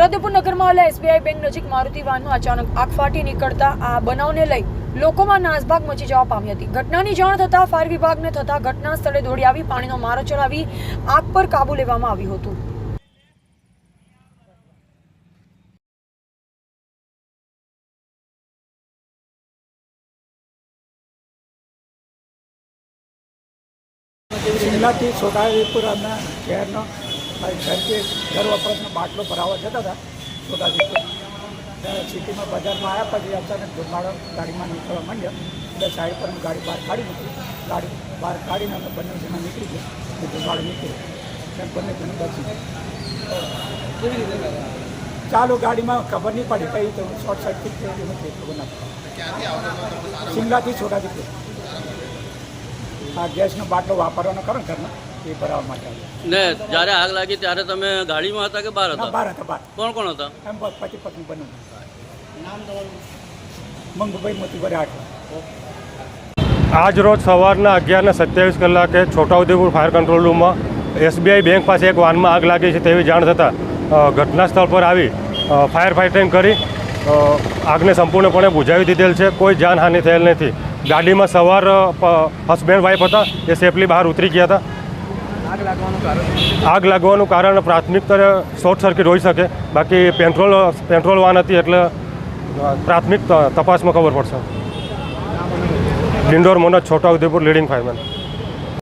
છોટાઉદેપુર નગરમાં આવેલા SBI bank નજીક મારુતિ વાનમાં અચાનક આગ ફાટી નીકળતા આ બનાવને લઈ લોકોમાં નાસભાગ મચી જવા પામી હતી. ઘટનાની જાણ થતાં ફાયર વિભાગને થતાં ઘટના સ્થળે દોડી આવી, પાણીનો મારો ચડાવી આગ પર કાબુ લેવામાં આવ્યું હતું. જિલ્લાથી છોટાઉદેપુર અમે શહેરનો ઘરથી ઘર વપરાશનો બાટલો ભરાવા જતા હતા. છોટાઉદેપુર ત્યારે સિટીમાં બજારમાં આવ્યા પછી અચાનક ધુમાડો ગાડીમાં નીકળવા માંડ્યો. એટલે સાઈડ પર હું ગાડી બહાર કાઢી મૂકી. ગાડી બહાર કાઢીને અમે બંને જણા નીકળી ગયા. અને ધુમાડો નીકળ્યો. ત્યારે બંને જણ બચી ગયા. ચાલુ ગાડીમાં ખબર નહીં પડી. કઈ તો શોર્ટ સર્કિટ થઈ ગયું નથી. ખબર ના. શિમલાથી છોટાઉદેપુર. આ ગેસનો બાટલો વાપરવાનો કરો ને ઘરમાં? એ ભરાવવા માટે ને જ્યારે આગ લાગી ત્યારે તમે ગાડીમાં હતા કે બહાર હતા? બહાર હતા બહાર. કોણ કોણ હતા? એમ બસ પતિ પત્ની બન્યું મંગુભાઈ મોતીભાઈ આઠ આજ રોજ સવારના અગિયારને સત્યાવીસ કલાકે છોટાઉદેપુર ફાયર કંટ્રોલ રૂમમાં એસબીઆઈ બેંક પાસે એક વાનમાં આગ લાગી છે તેવી જાણ થતાં ઘટના સ્થળ પર આવી ફાયર ફાઇટિંગ કરી આગને સંપૂર્ણપણે બુઝાવી દીધેલ છે. કોઈ જાનહાનિ થયેલ નથી. ગાડીમાં સવાર હસબેન્ડ વાઈફ હતા એ સેફલી બહાર ઉતરી ગયા હતા. આગ લાગવાનું કારણ? પ્રાથમિક સ્તરે શોર્ટ સર્કિટ હોઈ શકે. બાકી પેટ્રોલ પેટ્રોલ વાન હતી એટલે પ્રાથમિક તપાસમાં ખબર પડશે. Dindor Manoj Chhota Udepur leading fireman